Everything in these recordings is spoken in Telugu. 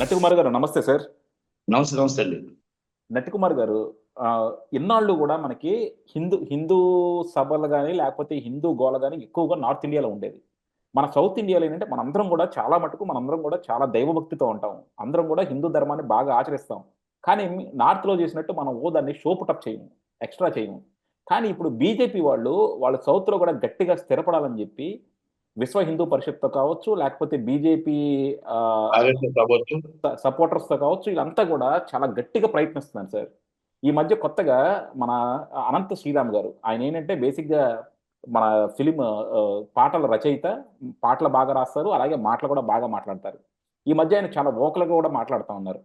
నటికుమార్ గారు నమస్తే సార్. నమస్తే నమస్తే అండి. నటికుమార్ గారు ఇన్నాళ్ళు కూడా మనకి హిందూ హిందూ సభలు కానీ లేకపోతే హిందూ గోల కానీ ఎక్కువగా నార్త్ ఇండియాలో ఉండేది. మన సౌత్ ఇండియాలో ఏంటంటే మనందరం కూడా చాలా మటుకు మనందరం కూడా చాలా దైవభక్తితో ఉంటాం. అందరం కూడా హిందూ ధర్మాన్ని బాగా ఆచరిస్తాం. కానీ నార్త్లో చేసినట్టు మనం ఓ దాన్ని షో పుటప్ చేయము ఎక్స్ట్రా చేయము. కానీ ఇప్పుడు బీజేపీ వాళ్ళు వాళ్ళు సౌత్లో కూడా గట్టిగా స్థిరపడాలని చెప్పి విశ్వ హిందూ పరిషత్తో కావచ్చు లేకపోతే బీజేపీ ఆర్ఎస్ఎస్ అవ్వచ్చు సపోర్టర్స్తో కావచ్చు వీళ్ళంతా కూడా చాలా గట్టిగా ప్రయత్నిస్తున్నారు సార్. ఈ మధ్య కొత్తగా మన అనంత శ్రీరామ్ గారు ఆయన ఏంటంటే బేసిక్గా మన ఫిలిం పాటల రచయిత పాటలు బాగా రాస్తారు అలాగే మాటలు కూడా బాగా మాట్లాడతారు. ఈ మధ్య ఆయన చాలా vocal గా కూడా మాట్లాడుతూ ఉన్నారు.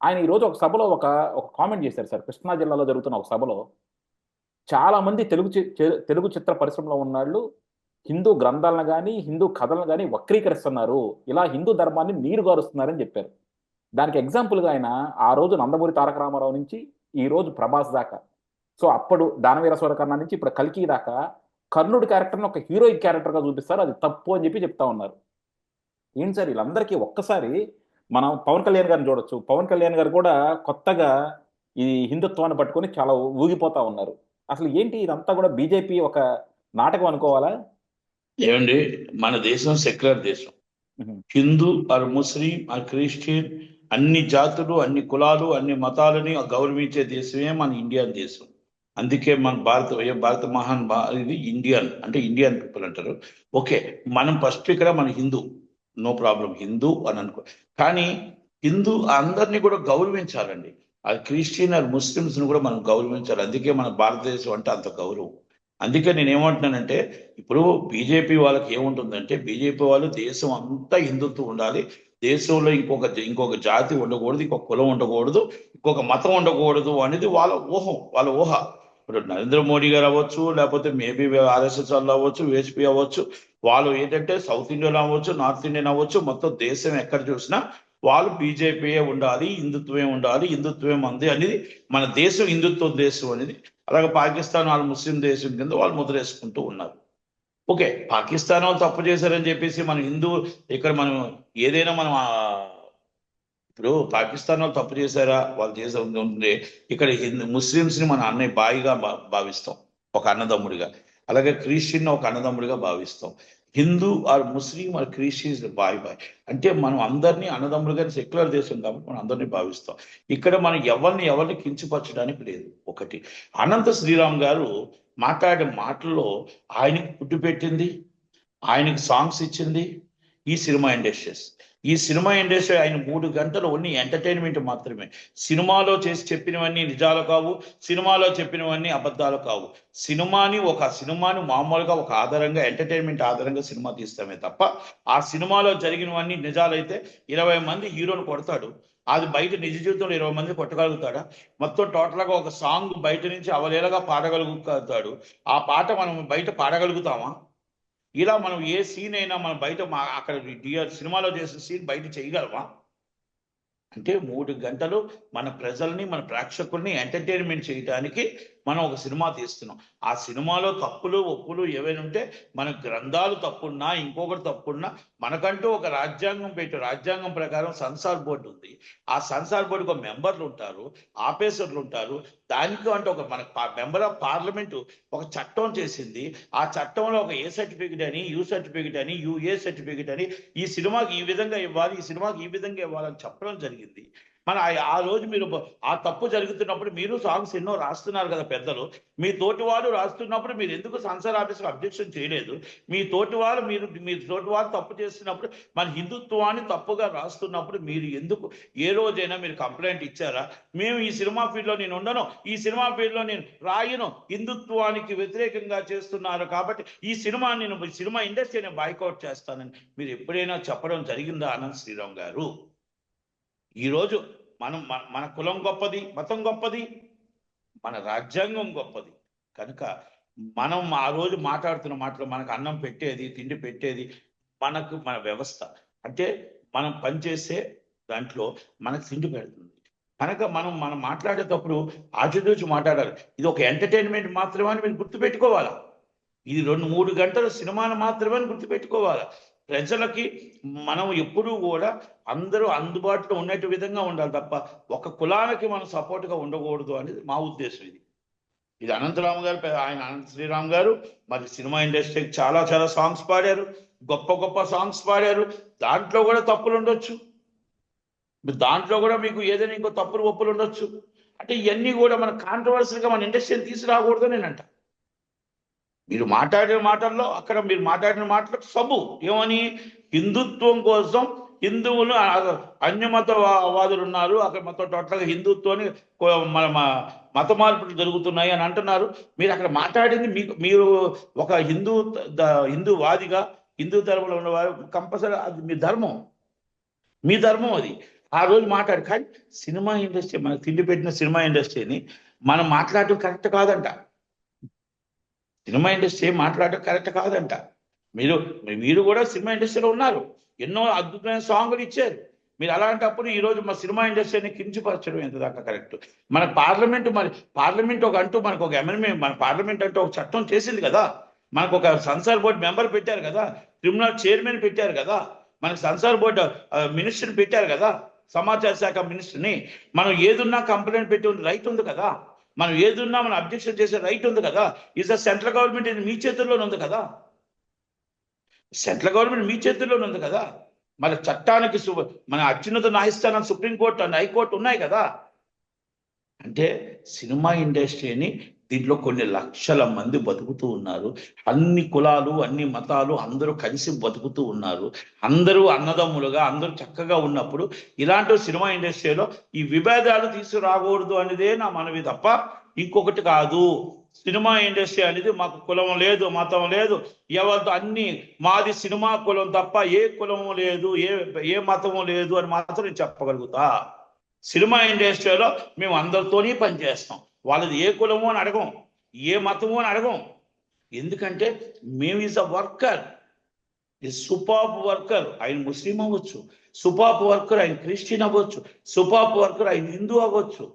ఆయన ఈ రోజు ఒక సభలో ఒక ఒక కామెంట్ చేశారు సార్. కృష్ణా జిల్లాలో జరుగుతున్న ఒక సభలో చాలా మంది తెలుగు తెలుగు చిత్ర పరిశ్రమలో ఉన్నాళ్ళు హిందూ గ్రంథాలను కానీ హిందూ కథలను కానీ వక్రీకరిస్తున్నారు. ఇలా హిందూ ధర్మాన్ని నీరు గారుస్తున్నారని చెప్పారు. దానికి ఎగ్జాంపుల్గా ఆయన ఆ రోజు నందమూరి తారక రామారావు నుంచి ఈ రోజు ప్రభాస్ దాకా. సో అప్పుడు దానవీర సూరకర్ణ నుంచి ఇప్పుడు కల్కి దాకా కర్ణుడి క్యారెక్టర్ని ఒక హీరోయిక్ క్యారెక్టర్గా చూపిస్తారు. అది తప్పు అని చెప్పి చెప్తా ఉన్నారు. ఏంటి సార్ వీళ్ళందరికీ ఒక్కసారి మనం పవన్ కళ్యాణ్ గారిని చూడొచ్చు. పవన్ కళ్యాణ్ గారు కూడా కొత్తగా ఈ హిందుత్వాన్ని పట్టుకొని చాలా ఊగిపోతా ఉన్నారు. అసలు ఏంటి ఇదంతా కూడా బీజేపీ ఒక నాటకం అనుకోవాలా? ఏమండి? మన దేశం సెక్యులర్ దేశం. Hindu or Muslim or Christian అన్ని జాతులు అన్ని కులాలు అన్ని మతాలని గౌరవించే దేశమే మన ఇండియన్ దేశం. అందుకే మన భారత భారత మహాన్ ఇది ఇండియన్ అంటే ఇండియన్ పీపుల్ అంటారు. ఓకే మనం ఫస్ట్ ఇక్కడ మన హిందూ. నో ప్రాబ్లం హిందూ అని అనుకో కానీ హిందూ అందరినీ కూడా గౌరవించాలండి. అది క్రిస్టియన్ ఆర్ ముస్లిమ్స్ని కూడా మనం గౌరవించాలి. అందుకే మన భారతదేశం అంటే అంత గౌరవం. అందుకే నేను ఏమంటున్నానంటే ఇప్పుడు బీజేపీ వాళ్ళకి ఏముంటుందంటే బీజేపీ వాళ్ళు దేశం అంతా హిందుత్వం ఉండాలి. దేశంలో ఇంకొక ఇంకొక జాతి ఉండకూడదు ఇంకొక కులం ఉండకూడదు ఇంకొక మతం ఉండకూడదు అనేది వాళ్ళ ఊహం వాళ్ళ ఊహ. ఇప్పుడు నరేంద్ర మోడీ గారు అవ్వచ్చు లేకపోతే మేబీ ఆర్ఎస్ఎస్ వాళ్ళు అవ్వచ్చు వేసిపి అవ్వచ్చు వాళ్ళు ఏంటంటే సౌత్ ఇండియన్ అవ్వచ్చు నార్త్ ఇండియన్ అవ్వచ్చు మొత్తం దేశం ఎక్కడ చూసినా వాళ్ళు బీజేపీయే ఉండాలి హిందుత్వమే ఉండాలి హిందుత్వమే మంది అనేది మన దేశం హిందుత్వ దేశం అనేది అలాగే పాకిస్తాన్ వాళ్ళు ముస్లిం దేశం కింద వాళ్ళు ముద్రేసుకుంటూ ఉన్నారు. ఓకే పాకిస్తాన్ వాళ్ళు తప్పు చేశారని చెప్పేసి మన హిందూ ఇక్కడ మనం ఏదైనా మనం ఇప్పుడు పాకిస్తాన్ వాళ్ళు తప్పు చేశారా? వాళ్ళు చేసే ఉంటుంది ఇక్కడ హిందూ ముస్లిమ్స్ని మన అన్నయ్య బాయిగా భావిస్తాం ఒక అన్నదమ్ముడిగా. అలాగే క్రిస్టియన్ ఒక అన్నదమ్ముడిగా భావిస్తాం. Hindu or Muslim or Christians bye బాయ్. అంటే మనం అందరినీ అన్నదమ్ములుగా సెక్యులర్ దేశం కాబట్టి మనం అందరినీ భావిస్తాం. ఇక్కడ మనం ఎవరిని ఎవరిని కించపరచడానికి లేదు. ఒకటి. అనంత శ్రీరామ్ గారు మాట్లాడే మాటల్లో ఆయనకి పుట్టు పెట్టింది ఆయనకి సాంగ్స్ ఇచ్చింది ఈ సినిమా ఇండస్ట్రీస్. ఈ సినిమా ఇండస్ట్రీ ఆయన మూడు గంటలు ఓన్లీ ఎంటర్టైన్మెంట్ మాత్రమే. సినిమాలో చేసి చెప్పినవన్నీ నిజాలు కావు సినిమాలో చెప్పినవన్నీ అబద్ధాలు కావు. సినిమాని ఒక సినిమాని మామూలుగా ఒక ఆధారంగా ఎంటర్టైన్మెంట్ ఆధారంగా సినిమా తీస్తామే తప్ప ఆ సినిమాలో జరిగినవన్నీ నిజాలైతే ఇరవై మంది హీరోని కొడతాడు. అది బయట నిజ జీవితంలో ఇరవై మంది కొట్టగలుగుతాడా? మొత్తం టోటల్గా ఒక సాంగ్ బయట నుంచి అవలేలగా పాడగలుగుతాడు. ఆ పాట మనం బయట పాడగలుగుతామా? ఇలా మనం ఏ సీన్ అయినా మనం బయట మా అక్కడ డిఆర్ సినిమాలో చేసిన సీన్ బయట చేయగలమా? అంటే మూడు గంటలు మన ప్రజల్ని మన ప్రేక్షకుల్ని ఎంటర్టైన్మెంట్ చేయడానికి మనం ఒక సినిమా తీస్తున్నాం. ఆ సినిమాలో తప్పులు ఒప్పులు ఏవైనా ఉంటే మన గ్రంథాలు తప్పున్నా ఇంకొకటి తప్పున్నా మనకంటూ ఒక రాజ్యాంగం పెట్టి రాజ్యాంగం ప్రకారం సెన్సార్ బోర్డు ఉంది. ఆ సెన్సార్ బోర్డుకు ఒక మెంబర్లు ఉంటారు ఆఫీసర్లు ఉంటారు. దానికి అంటే ఒక మన మెంబర్ ఆఫ్ పార్లమెంట్ ఒక చట్టం చేసింది. ఆ చట్టంలో ఒక ఏ సర్టిఫికెట్ అని యూ సర్టిఫికెట్ అని యూఏ సర్టిఫికెట్ అని ఈ సినిమాకి ఈ విధంగా ఇవ్వాలి ఈ సినిమాకి ఈ విధంగా ఇవ్వాలని చెప్పడం జరిగింది. మన ఆ- రోజు మీరు ఆ తప్పు జరుగుతున్నప్పుడు మీరు సాంగ్స్ ఎన్నో రాస్తున్నారు కదా పెద్దలు. మీ తోటి వాళ్ళు రాస్తున్నప్పుడు మీరు ఎందుకు సంసార్ ఆఫీస్కి అబ్జెక్షన్ చేయలేదు? మీ తోటి వాళ్ళు మీరు మీ తోటి వాళ్ళు తప్పు చేస్తున్నప్పుడు మన హిందుత్వాన్ని తప్పుగా రాస్తున్నప్పుడు మీరు ఎందుకు ఏ రోజైనా మీరు కంప్లైంట్ ఇచ్చారా? మేము ఈ సినిమా ఫీల్డ్లో నేను ఉండను. ఈ సినిమా ఫీల్డ్లో నేను రాయను. హిందుత్వానికి వ్యతిరేకంగా చేస్తున్నారు కాబట్టి ఈ సినిమా నేను ఈ సినిమా ఇండస్ట్రీని బాయ్కౌట్ చేస్తానని మీరు ఎప్పుడైనా చెప్పడం జరిగిందా ఆనంద్ శ్రీరామ్ గారు? ఈరోజు మనం మన- మన కులం గొప్పది మతం గొప్పది మన రాజ్యాంగం గొప్పది. కనుక మనం ఆ రోజు మాట్లాడుతున్న మాటలు మనకు అన్నం పెట్టేది తిండి పెట్టేది మనకు మన వ్యవస్థ. అంటే మనం పనిచేసే దాంట్లో మనకు తిండి పెడుతుంది. కనుక మనం మనం మాట్లాడేటప్పుడు ఆచితూచి మాట్లాడాలి. ఇది ఒక ఎంటర్టైన్మెంట్ మాత్రమే అని మీరు గుర్తుపెట్టుకోవాలా? ఇది రెండు మూడు గంటల సినిమాను మాత్రమే అని గుర్తుపెట్టుకోవాలా? ప్రజలకి మనం ఎప్పుడూ కూడా అందరూ అందుబాటులో ఉన్నట్టు విధంగా ఉండాలి తప్ప ఒక కులానికి మనం సపోర్ట్గా ఉండకూడదు అనేది మా ఉద్దేశం ఇది. ఇది అనంతరామ్ గారు ఆయన అనంత శ్రీరామ్ గారు మరి సినిమా ఇండస్ట్రీకి చాలా చాలా సాంగ్స్ పాడారు గొప్ప గొప్ప సాంగ్స్ పాడారు. దాంట్లో కూడా తప్పులు ఉండొచ్చు. దాంట్లో కూడా మీకు ఏదైనా ఇంకో తప్పులు ఒప్పులు ఉండొచ్చు. అంటే ఇవన్నీ కూడా మన కాంట్రవర్సీగా మన ఇండస్ట్రీని తీసుకురాకూడదు నేనంట. మీరు మాట్లాడిన మాటల్లో అక్కడ మీరు మాట్లాడిన మాటలకు సబు ఏమని? హిందుత్వం కోసం హిందువులు అన్యమత వాదులు ఉన్నారు. అక్కడ మొత్తం టోటల్గా హిందుత్వాన్ని మన మత మార్పులు జరుగుతున్నాయి అని అంటున్నారు. మీరు అక్కడ మాట్లాడింది మీకు మీరు ఒక హిందూ హిందూవాదిగా హిందూ వాదిగా హిందూ ధర్మంలో ఉన్నవారు కంపల్సరీ అది మీ ధర్మం. మీ ధర్మం అది. ఆ రోజు మాట్లాడు. కానీ సినిమా ఇండస్ట్రీ మనకు తిండి పెట్టిన సినిమా ఇండస్ట్రీని మనం మాట్లాడటం కరెక్ట్ కాదంట. సినిమా ఇండస్ట్రీ మాట్లాడటం కరెక్ట్ కాదంట. మీరు మీరు కూడా సినిమా ఇండస్ట్రీలో ఉన్నారు. ఎన్నో అద్భుతమైన సాంగులు ఇచ్చారు. మీరు అలాంటప్పుడు ఈ రోజు మా సినిమా ఇండస్ట్రీని కించపరచడం ఎంత దాకా కరెక్ట్? మన పార్లమెంట్ మరి పార్లమెంట్ ఒక అంటూ మనకు ఒక అమెండ్మెంట్ మన పార్లమెంట్ అంటూ ఒక చట్టం చేసింది కదా. మనకు ఒక సంసార్ బోర్డు మెంబర్ పెట్టారు కదా. క్రిమినల్ చైర్మన్ పెట్టారు కదా. మనకు సంసార్ బోర్డు మినిస్టర్ పెట్టారు కదా. సమాచార శాఖ మినిస్టర్ని. మనం ఏదున్నా కంప్లైంట్ పెట్టి ఉంది రైట్ ఉంది కదా. మనం ఏదున్నా మనం అబ్జెక్షన్ చేసే రైట్ ఉంది కదా. ఇస్ ద సెంట్రల్ గవర్నమెంట్ ఇది మీ చేతుల్లోనే ఉంది కదా. సెంట్రల్ గవర్నమెంట్ మీ చేతుల్లోనే ఉంది కదా. మన చట్టానికి సు- మన అత్యున్నత న్యాయస్థానం సుప్రీంకోర్టు అండ్ హైకోర్టు ఉన్నాయి కదా. అంటే సినిమా ఇండస్ట్రీని దీంట్లో కొన్ని లక్షల మంది బతుకుతూ ఉన్నారు. అన్ని కులాలు అన్ని మతాలు అందరూ కలిసి బతుకుతూ ఉన్నారు. అందరూ అన్నదమ్ములుగా అందరూ చక్కగా ఉన్నప్పుడు ఇలాంటి సినిమా ఇండస్ట్రీలో ఈ విభేదాలు తీసుకురాకూడదు అనేదే నా మనవి తప్ప ఇంకొకటి కాదు. సినిమా ఇండస్ట్రీ అనేది మాకు కులం లేదు మతం లేదు. ఎవరితో అన్ని మాది సినిమా కులం తప్ప ఏ కులము లేదు ఏ ఏ మతము లేదు అని మాత్రం చెప్పగలుగుతా. సినిమా ఇండస్ట్రీలో మేము అందరితోనే పనిచేస్తాం. వాళ్ళది ఏ కులము అని అడగం ఏ మతము అని అడగం. ఎందుకంటే మేము ఈజ్ అ వర్కర్ ఈ సుపాప్ వర్కర్ ఆయన ముస్లిం అవ్వచ్చు. సుపాప్ వర్కర్ ఆయన క్రిస్టియన్ అవ్వచ్చు. సుపాప్ వర్కర్ ఆయన హిందూ అవ్వచ్చు.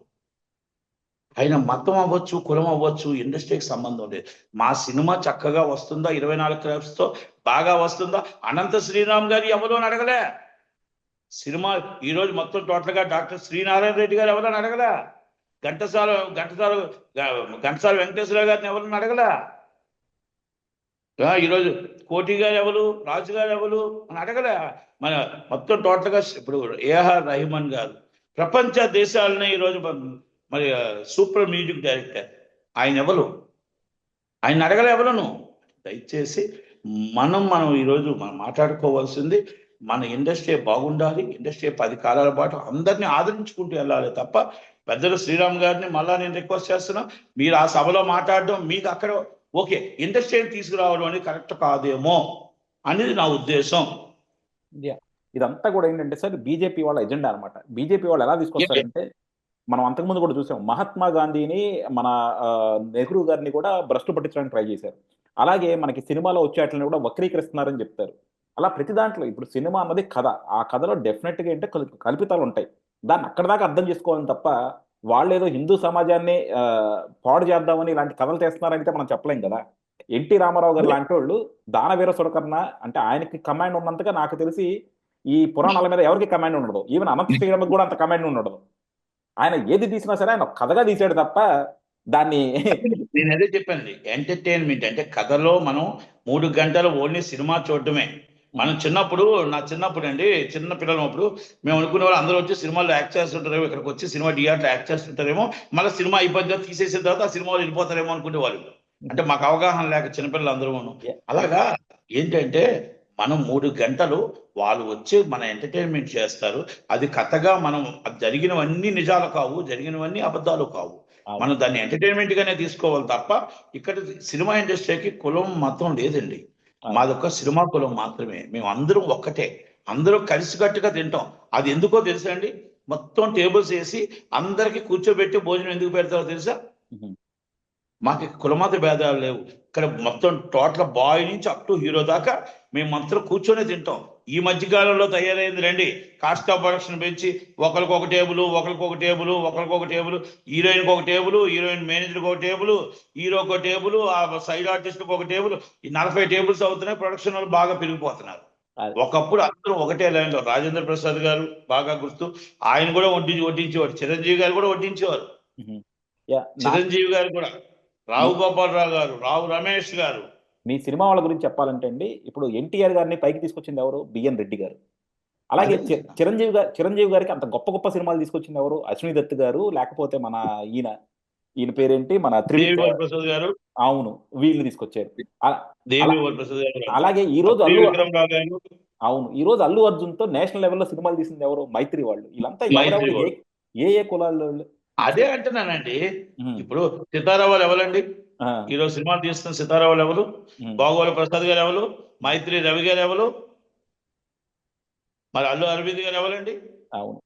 ఆయన మతం అవ్వచ్చు కులం అవ్వచ్చు ఇండస్ట్రీకి సంబంధం లేదు. మా సినిమా చక్కగా వస్తుందా? ఇరవై నాలుగు క్రాప్స్తో బాగా వస్తుందా? అనంత శ్రీరామ్ గారు ఎవరు అని అడగలే. సినిమా ఈరోజు మొత్తం టోటల్గా డాక్టర్ శ్రీనారాయణ రెడ్డి గారు ఎవరని అడగలే. ఘంటసాల ఘంటసాల ఘంటసాల వెంకటేశ్వర గారిని ఎవరిని అడగలే? ఈరోజు కోటి గారు ఎవరు రాజు గారు ఎవరు అని అడగలే? మన మొత్తం టోటల్గా ఇప్పుడు ఏఆర్ రహిమాన్ గారు ప్రపంచ దేశాలని ఈరోజు మరి సూపర్ మ్యూజిక్ డైరెక్టర్. ఆయన ఎవరు? ఆయన అడగలే ఎవరును? దయచేసి మనం మనం ఈరోజు మనం మాట్లాడుకోవాల్సింది మన ఇండస్ట్రీ బాగుండాలి ఇండస్ట్రీ పది కాలాల పాటు అందరినీ ఆదరించుకుంటూ వెళ్ళాలి తప్ప పెద్దలు శ్రీరామ్ గారిని మళ్ళా నేను రిక్వెస్ట్ చేస్తున్నా. మీరు ఆ సభలో మాట్లాడడం మీకు అక్కడ ఓకే ఇండస్ట్రీని తీసుకురావడం అనేది కరెక్ట్ కాదేమో అనేది నా ఉద్దేశం. ఇదంతా కూడా ఏంటంటే సార్ బీజేపీ వాళ్ళ ఎజెండా అన్నమాట. బీజేపీ వాళ్ళు ఎలా తీసుకొస్తారంటే మనం అంతకుముందు కూడా చూసాం మహాత్మా గాంధీని మన ఆ, నెహ్రూ గారిని కూడా భ్రష్టు పట్టించడానికి ట్రై చేశారు. అలాగే మనకి సినిమాలో వచ్చేట్లని కూడా వక్రీకరిస్తున్నారని చెప్తారు. అలా ప్రతి దాంట్లో ఇప్పుడు సినిమా అన్నది కథ. ఆ కథలో డెఫినెట్గా ఏంటంటే కల్పితాలు ఉంటాయి. దాన్ని అక్కడ దాకా అర్థం చేసుకోవాలని తప్ప వాళ్ళు ఏదో హిందూ సమాజాన్ని పాడు చేద్దామని ఇలాంటి కథలు చేస్తున్నారంటే మనం చెప్పలేం కదా. ఎన్టీ రామారావు గారు లాంటి వాళ్ళు దానవీర సురకర్ణ అంటే ఆయనకి కమాండ్ ఉన్నంతగా నాకు తెలిసి ఈ పురాణాల మీద ఎవరికి కమాండ్ ఉండదు. ఈవెన్ అనంత శ్రీరామ్కి కూడా అంత కమాండ్ ఉండదు. ఆయన ఏది తీసినా సరే ఆయన కథగా తీసాడు తప్ప దాన్ని నేను అదే చెప్పాను. ఎంటర్టైన్మెంట్ అంటే కథలో మనం మూడు గంటలు ఓన్లీ సినిమా చూడటమే. మనం చిన్నప్పుడు నా చిన్నప్పుడు అండి చిన్న పిల్లలు అప్పుడు మేము అనుకునే వాళ్ళు అందరూ వచ్చి సినిమాలో యాక్ట్ చేస్తుంటారేమో ఇక్కడికి వచ్చి సినిమా థియేటర్లో యాక్ట్ చేస్తుంటారేమో మళ్ళీ సినిమా అయిపోయిన తర్వాత తీసేసిన తర్వాత ఆ సినిమాలో వెళ్ళిపోతారేమో అనుకునేవాళ్ళు. అంటే మాకు అవగాహన లేక చిన్నపిల్లలు అందరూ అలాగా ఏంటంటే మనం మూడు గంటలు వాళ్ళు వచ్చి మన ఎంటర్టైన్మెంట్ చేస్తారు. అది కథగా మనం జరిగినవన్నీ నిజాలు కావు జరిగినవన్నీ అబద్ధాలు కావు. మనం దాన్ని ఎంటర్టైన్మెంట్ గానే తీసుకోవాలి తప్ప ఇక్కడ సినిమా ఇండస్ట్రీకి కులం మతం లేదండి. మాదొక్క సినిమా కులం మాత్రమే. మేము అందరం ఒక్కటే. అందరూ కలిసికట్టుగా తింటాం. అది ఎందుకో తెలుసా అండి? మొత్తం టేబుల్స్ వేసి అందరికి కూర్చోబెట్టి భోజనం ఎందుకు పెడతారో తెలుసా. మాకు కులమత భేదాలు లేవు. ఇక్కడ మొత్తం టోటల్ బాయ్ నుంచి అప్ టు హీరో దాకా మేము మొత్తం కూర్చొని తింటాం. ఈ మధ్య కాలంలో తయారైంది రండి. కాస్ట్ ఆఫ్ ప్రొడక్షన్ పెంచి ఒకరికి ఒక టేబుల్ ఒకరికి ఒక టేబుల్ ఒకరికి ఒక టేబుల్ హీరోయిన్ ఒక టేబుల్ హీరోయిన్ మేనేజర్ ఒక టేబుల్ హీరో ఒక టేబుల్ ఆ సైడ్ ఆర్టిస్ట్ ఒక టేబుల్. ఈ నలభై టేబుల్స్ అవుతున్నాయి ప్రొడక్షన్ వాళ్ళు బాగా పెరిగిపోతున్నారు. ఒకప్పుడు అందరూ ఒకటే లైన్లో రాజేంద్ర ప్రసాద్ గారు బాగా గుర్తు ఆయన కూడా వడ్డించి వడ్డించేవారు. చిరంజీవి గారు కూడా వడ్డించేవారు. చిరంజీవి గారు కూడా. రావు గోపాలరావు గారు రావు రమేష్ గారు. మీ సినిమా వాళ్ళ గురించి చెప్పాలంటే అండి ఇప్పుడు ఎన్టీఆర్ గారిని పైకి తీసుకొచ్చింది ఎవరు? బిఎన్ రెడ్డి గారు. అలాగే చిరంజీవి గారు చిరంజీవి గారికి అంత గొప్ప గొప్ప సినిమాలు తీసుకొచ్చింది ఎవరు? అశ్విని దత్ గారు లేకపోతే మన ఈయన ఈయన పేరేంటి? మన వరప్రసాద్ గారు. అవును వీళ్ళు తీసుకొచ్చారు. అలాగే ఈ రోజు అల్లు విక్రమరావు గారు. అవును ఈ రోజు అల్లు అర్జున్తో నేషనల్ లెవెల్లో సినిమాలు తీసింది ఎవరు? మైత్రి వాళ్ళు. వీళ్ళంతా. ఏ ఏ కులాల్లో వాళ్ళు? అదే అంటున్నానండి. ఇప్పుడు సితారావాలు ఎవరండి? ఆ, ఈ రోజు సినిమాలు తీస్తున్న సితారావాలు ఎవరు? బాగోల ప్రసాద్ గారు ఎవరు? మైత్రి రవి గారు ఎవరు? మరి అల్లు అరవింద్ గారు ఎవరండి? అవును.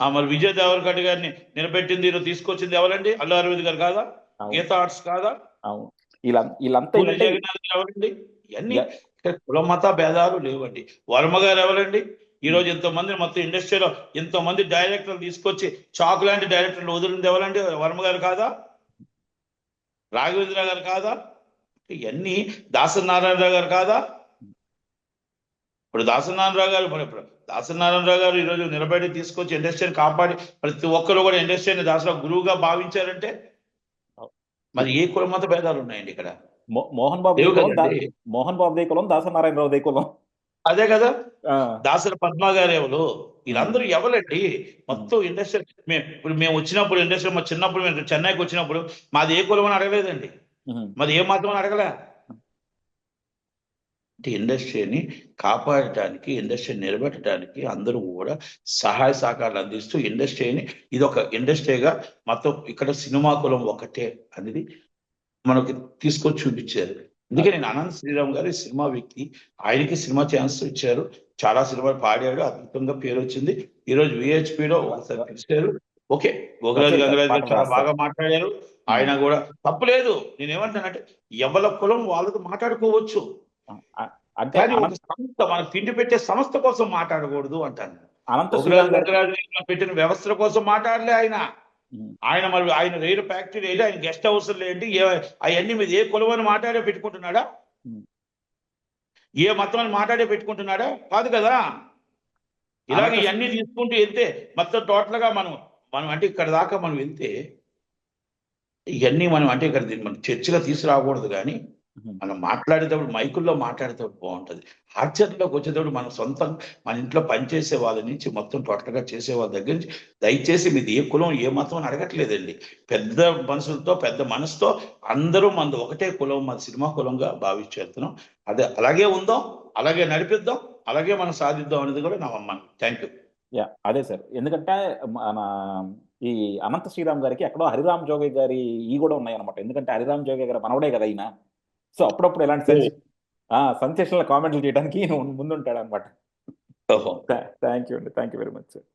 ఆ మరి విజయ్ దేవరకొండ గారిని నిలబెట్టింది ఈరోజు తీసుకొచ్చింది ఎవరండి? అల్లు అరవింద్ గారు కాదా? గీతా ఆర్ట్స్ కాదా? అవును. వీళ్ళ వీళ్ళంతా ఎవరండి? ఇవన్నీ కుల మత భేదాలు లేవండి. వర్మ గారు ఎవరండి? ఈ రోజు ఎంతో మంది మొత్తం ఇండస్ట్రీలో ఎంతో మంది డైరెక్టర్లు తీసుకొచ్చి చాకు లాంటి డైరెక్టర్లు వదిలింది ఎవరండి? వర్మ గారు కాదా? రాఘవేంద్ర గారు కాదా? ఇవన్నీ దాసనారాయణరావు గారు కాదా? ఇప్పుడు దాసనారాయణరావు గారు మరి ఇప్పుడు దాసనారాయణరావు గారు ఈరోజు నిలబడి తీసుకొచ్చి ఇండస్ట్రీని కాపాడి ప్రతి ఒక్కరు కూడా ఇండస్ట్రీని దాసరా గురువుగా భావించారంటే? మరి ఏ కుల మత భేదాలు ఉన్నాయండి ఇక్కడ? మోహన్ బాబు మోహన్ బాబు దే కులం దాసనారాయణరావు దే కులం అదే కదా? దాసరి పద్మ గారు ఎవరు వీళ్ళందరూ ఎవరండి? మొత్తం ఇండస్ట్రీ మేము ఇప్పుడు మేము వచ్చినప్పుడు ఇండస్ట్రీ మా చిన్నప్పుడు మేము చెన్నైకి వచ్చినప్పుడు మాది ఏ కులం అని అడగలేదండి మాది ఏ మతం అని అడగలే. అంటే ఇండస్ట్రీని కాపాడటానికి ఇండస్ట్రీని నిలబెట్టడానికి అందరూ కూడా సహాయ సహకారాలు అందిస్తూ ఇండస్ట్రీని ఇది ఒక ఇండస్ట్రీగా మొత్తం ఇక్కడ సినిమా కులం ఒకటే అనేది మనకి తీసుకొచ్చి చూపించారు. అందుకే నేను అనంత్ శ్రీరామ్ గారి సినిమా వ్యక్తి. ఆయనకి సినిమా ఛాన్స్ ఇచ్చారు. చాలా సినిమాలు పాడాడు. అద్భుతంగా పేరు వచ్చింది. ఈ రోజు VHP లో ఒకసారి పిలిచారు. ఓకే గోగరాజు గంగరాజు గారు చాలా. బాగా మాట్లాడారు. ఆయన కూడా తప్పులేదు. నేను ఏమంటానంటే ఎవరి కులం వాళ్ళతో మాట్లాడుకోవచ్చు. కానీ ఒక సంస్థ మనకు తిండి పెట్టే సంస్థ కోసం మాట్లాడకూడదు అంటాను. అనంత గోగరాజు గారు పెట్టిన వ్యవస్థల కోసం మాట్లాడలే ఆయన. ఆయన మరి ఆయన రైలు ఫ్యాక్టరీ ఏంటి ఆయన గెస్ట్ హౌస్ ఏ- అవన్నీ మీద ఏ కులం అని మాట్లాడే పెట్టుకుంటున్నాడా. ఏ మతం అని మాట్లాడే పెట్టుకుంటున్నాడా? కాదు కదా. ఇలాగ ఇవన్నీ తీసుకుంటూ వెళ్తే మొత్తం టోటల్గా మనం మనం అంటే ఇక్కడ దాకా మనం వెళ్తే ఇవన్నీ మనం అంటే ఇక్కడ మనం చర్చగా తీసుకురాకూడదు కానీ మనం మాట్లాడేటప్పుడు మైకుల్లో మాట్లాడేటప్పుడు బాగుంటది. ఆచరణలోకి వచ్చేటప్పుడు మనం సొంతం మన ఇంట్లో పనిచేసే వాళ్ళ నుంచి మొత్తం టోటల్గా చేసే వాళ్ళ దగ్గర నుంచి దయచేసి మీది ఏ కులం ఏ మతం అని అడగట్లేదండి. పెద్ద మనసులతో పెద్ద మనసుతో అందరూ మనది ఒకటే కులం మన సినిమా కులంగా భావించేస్తున్నాం. అదే అలాగే ఉందాం అలాగే నడిపిద్దాం అలాగే మనం సాధిద్దాం అనేది కూడా నా అమ్మ థ్యాంక్ యూ. యా అదే సార్. ఎందుకంటే మన ఈ అనంత శ్రీరామ్ గారికి ఎక్కడో హరిరామ్ జోగి గారి ఈ కూడా ఉన్నాయన్నమాట. ఎందుకంటే హరిరామ్ జోగి గారు మనవడే కదా ఈయన. సో అప్పుడప్పుడు ఇలాంటి సెన్సేషనల్ కామెంట్లు చేయడానికి ముందుంటాడు అనమాట థ్యాంక్ యూ అండి. Thank you very much sir.